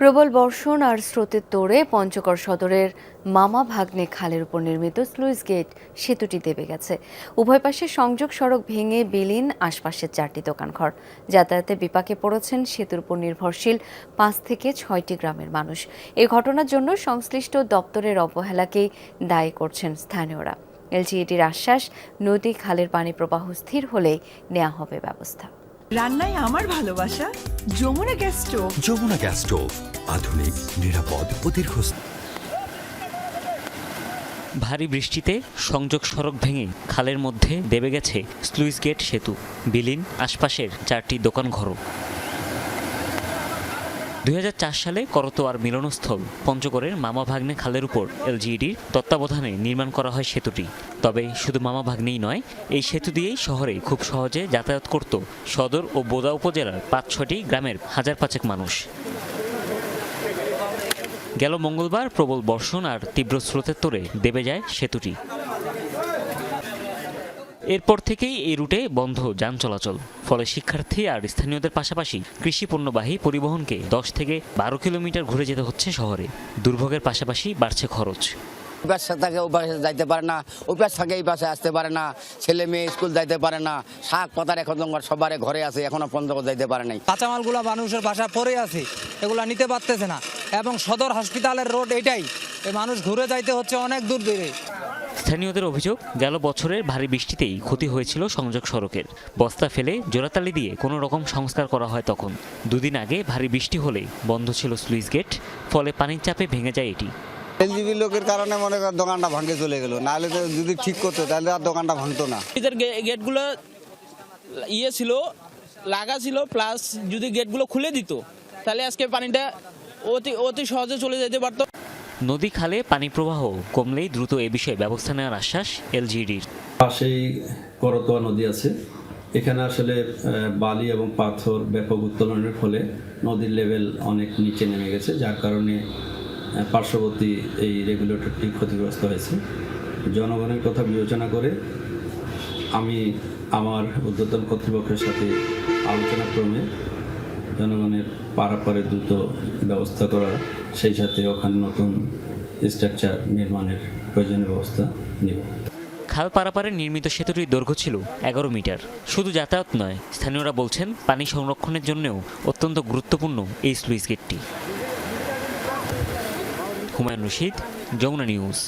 প্রবল বর্ষণ আর স্রোতের তোড়ে পঞ্চগড় সদরের মামা ভাগ্নে খালের উপর নির্মিত স্লুইস গেট সেতুটি দেবে গেছে। উভয় পাশে সংযোগ সড়ক ভেঙে বিলীন আশপাশের চারটি দোকানঘর। যাতায়াতে বিপাকে পড়েছেন সেতুর উপর নির্ভরশীল পাঁচ থেকে ছয়টি গ্রামের মানুষ। এ ঘটনার জন্য সংশ্লিষ্ট দপ্তরের অবহেলাকেই দায়ী করছেন স্থানীয়রা। এলজিইডির আশ্বাস, নদী খালের পানি প্রবাহ স্থির হলেই নেওয়া হবে ব্যবস্থা। রান্নায় আমার ভালোবাসা Jamuna gas stove. Jamuna gas stove আধুনিক নিরাপদ ও দীর্ঘস্থায়ী ভারী বৃষ্টিতে সংযোগ সড়ক ভেঙে খালের মধ্যে দেবে গেছে স্লুইস গেট সেতু বিলীন আশপাশের চারটি দোকান ঘরও দু হাজার চার সালে করতোয়ার মিলনস্থল পঞ্চগড়ের মামা ভাগ্নে খালের উপর এলজিইডির তত্ত্বাবধানে নির্মাণ করা হয় সেতুটি। তবে শুধু মামা ভাগ্নেই নয়, এই সেতু দিয়েই শহরে খুব সহজে যাতায়াত করত সদর ও বোদা উপজেলার পাঁচ ছটি গ্রামের হাজার পাঁচেক মানুষ। গেল মঙ্গলবার প্রবল বর্ষণ আর তীব্র স্রোতের তোড়ে দেবে যায় সেতুটি। এরপর থেকেই এই রুটে বন্ধ যান চলাচল। ফলে শিক্ষার্থী আর স্থানীয়দের পাশাপাশি কৃষি পণ্যবাহী পরিবহনকে দশ থেকে বারো কিলোমিটার ঘুরে যেতে হচ্ছে শহরে। দুর্ভোগের পাশাপাশি বাড়ছে খরচ। পাশে থাকে ওই পাশে যাইতে পারে না ওই পাশ থাকে এই পাশে আসতে পারে না ছেলে মেয়ে স্কুল যাইতে পারে না শাক পাতার এখন সবার ঘরে আছে এখনও পঞ্চগড় যাইতে পারে নাই। কাঁচামালগুলো মানুষের বাসা পড়ে আছে এগুলা নিতে পারতেছে না। এবং সদর হসপিটালের রোড এটাই মানুষ ঘুরে যাইতে হচ্ছে অনেক দূর দূরে। স্থানীয়দের অভিযোগ গেল বছরের ভারী বৃষ্টিতেই ক্ষতি হয়েছিল সংযোগ সড়কের। বস্তা ফেলে জোড়াতালি দিয়ে কোনো রকম সংস্কার করা হয় তখন। দুদিন আগে ভারী বৃষ্টি হলে বন্ধ ছিল স্লুইস গেট ফলে পানির চাপে ভেঙে যায় এটি। এলজিবি লোকের কারণে মনে কর দোকানটা ভাঙে চলে গেল। নাহলে তো যদি ঠিক করতো তাহলে আর দোকানটা ভাঙতো না। এদের গে- গেটগুলো ইয়ে ছিল লাগা ছিল প্লাস যদি গেটগুলো খুলে দিত তাহলে আজকে পানিটা অতি অতি সহজে চলে যেতে পারতো। নদী খালে পানি প্রবাহ কমলেই দ্রুত এ বিষয়ে ব্যবস্থা নেওয়ার আশ্বাস এলজিডির। পাশেই করতোয়া নদী আছে। এখানে আসলে বালি এবং পাথর ব্যাপক উত্তোলনের ফলে নদীর লেভেল অনেক নিচে নেমে গেছে, যার কারণে পার্শ্ববর্তী এই রেগুলেটরটি ক্ষতিগ্রস্ত হয়েছে। জনগণের কথা বিবেচনা করে আমি আমার উদ্যোতন কর্তৃপক্ষের সাথে আলোচনা ক্রমে জনগণের পারাপারে দ্রুত ব্যবস্থা করা সেই সাথে ওখানে নতুন স্ট্রাকচার নির্মাণের প্রয়োজনীয় ব্যবস্থা নেব। খাল পারাপারে নির্মিত সেতুটির দৈর্ঘ্য ছিল এগারো মিটার। শুধু যাতায়াত নয়, স্থানীয়রা বলছেন পানি সংরক্ষণের জন্যও অত্যন্ত গুরুত্বপূর্ণ এই স্লুইস গেটটি। হুমায়ুন রশিদ, যমুনা নিউজ।